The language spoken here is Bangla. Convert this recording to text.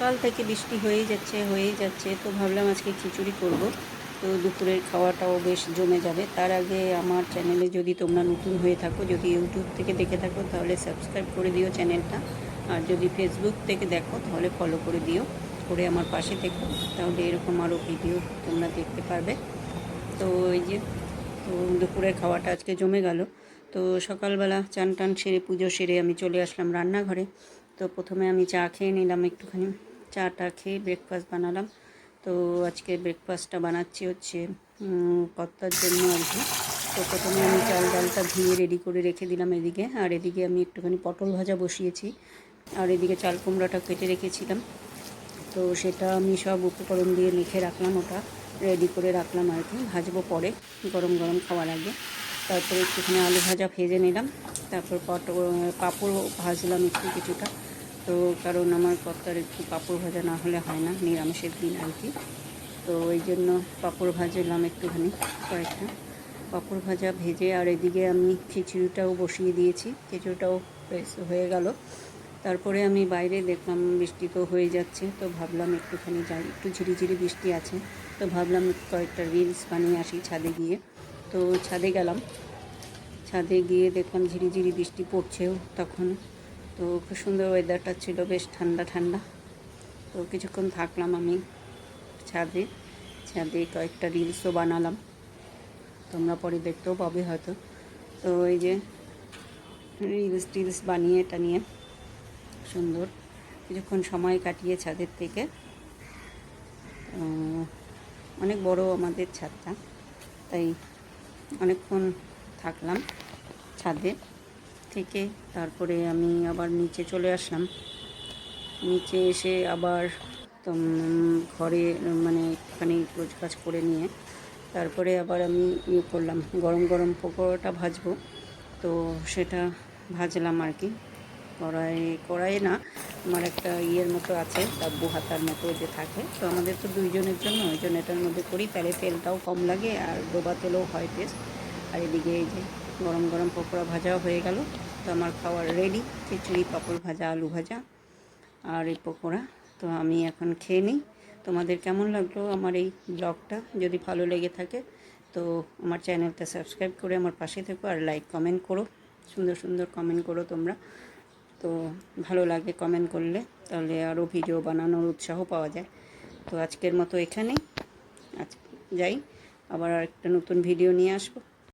সকাল থেকে বৃষ্টি হয়েই যাচ্ছে হয়েই যাচ্ছে। তো ভাবলাম আজকে খিচুড়ি করব। তো দুপুরের খাওয়াটাও বেশ জমে যাবে। তার আগে আমার চ্যানেলে যদি তোমরা নতুন হয়ে থাকো, যদি ইউটিউব থেকে দেখে থাকো, তাহলে সাবস্ক্রাইব করে দিও চ্যানেলটা। আর যদি ফেসবুক থেকে দেখো, তাহলে ফলো করে দিও। করে আমার পাশে থেকো। তাহলে এরকম আরও ভিডিও তোমরা দেখতে পারবে। তো এই যে, তো দুপুরের খাওয়াটা আজকে জমে গেল। তো সকালবেলা চান টান সেরে, পুজো সেরে আমি চলে আসলাম রান্নাঘরে। তো প্রথমে আমি চা খেয়ে নিলাম একটুখানি। চাটা খেয়ে ব্রেকফাস্ট বানালাম। তো আজকে ব্রেকফাস্টটা বানাচ্ছি হচ্ছে কর্তার জন্য আর কি। তো প্রথমে আমি চাল ডালটা ধুয়ে রেডি করে রেখে দিলাম এদিকে। আর এদিকে আমি একটুখানি পটল ভাজা বসিয়েছি। আর এদিকে চাল কুমড়াটা কেটে রেখেছিলাম। তো সেটা আমি সব উপকরণ দিয়ে মেখে রাখলাম ওটা। রেডি করে রাখলাম আর কি। ভাজবো পরে, গরম গরম খাওয়ার আগে। তারপরে একটুখানি আলু ভাজা ভেজে নিলাম। তারপর পটল পাঁপড় ভাজলাম একটু কিছুটা। তো কারণ আমার কর্তার একটু পাঁপড় ভাজা না হলে হয় না, নিরামিষের দিন আর কি। তো ওই জন্য পাঁপড় ভাজলাম একটুখানি, কয়েকটা। পাঁপড় ভাজা ভেজে আর এদিকে আমি খিচুড়িটাও বসিয়ে দিয়েছি, খিচুড়িটাও হয়ে গেল। তারপরে আমি বাইরে দেখলাম বৃষ্টি তো হয়ে যাচ্ছে, তো ভাবলাম একটুখানি যাই, একটু ঝিরিঝিরি বৃষ্টি আছে, তো ভাবলাম কয়েকটা রিলস বানিয়ে আসি ছাদে গিয়ে। তো ছাদে গেলাম, ছাদে গিয়ে দেখলাম ঝিরিঝিরি বৃষ্টি পড়ছেও তখন। তো খুব সুন্দর ওয়েদারটা ছিল, বেশ ঠান্ডা ঠান্ডা। তো কিছুক্ষণ থাকলাম আমি ছাদে। ছাদে কয়েকটা রিলসও বানালাম। তোমরা পরে দেখতেও পাবে হয়তো। তো এই যে রিলস টিলস বানিয়ে, এটা নিয়ে। সুন্দর। কিছুক্ষণ সময় কাটিয়ে ছাদের থেকে। অনেক বড় আমাদের ছাদটা। তাই অনেকক্ষণ থাকলাম ছাদে। থেকে তারপরে আমি আবার নিচে চলে আসলাম। নিচে এসে আবার ঘরে মানে একটুখানি কাজ করে নিয়ে তারপরে আবার আমি ইয়ে করলাম, গরম গরম পকোড়াটা ভাজবো। তো সেটা ভাজলাম আর কি। কড়াই কড়াই না, আমার একটা ইয়ের মতো আছে, ডাব্বু হাতার মতো যে থাকে। তো আমাদের তো দুইজনের জন্য, ওই জন্য এটার মধ্যে করি, তাহলে তেলটাও কম লাগে আর ডোবা তেলও হয় টেস্ট আর এদিকে এই যে গরম গরম পকোড়া ভাজাও হয়ে গেল। তো আমার খাওয়ার রেডি খিচুড়ি, পাঁপড় ভাজা, আলু ভাজা আর এই পকোড়া। তো আমি এখন খেয়ে নিই। তোমাদের কেমন লাগল আমার এই ব্লগটা? যদি ভালো লেগে থাকে, তো আমার চ্যানেলটা সাবস্ক্রাইব করে আমার পাশে থেকো আর লাইক কমেন্ট করো। সুন্দর সুন্দর কমেন্ট করো তোমরা। তো ভালো লাগে কমেন্ট করলে, তাহলে আরও ভিডিও বানানোর উৎসাহ পাওয়া যায়। তো আজকের মতো এখানেই, আজ যাই। আবার একটা নতুন ভিডিও নিয়ে আসব।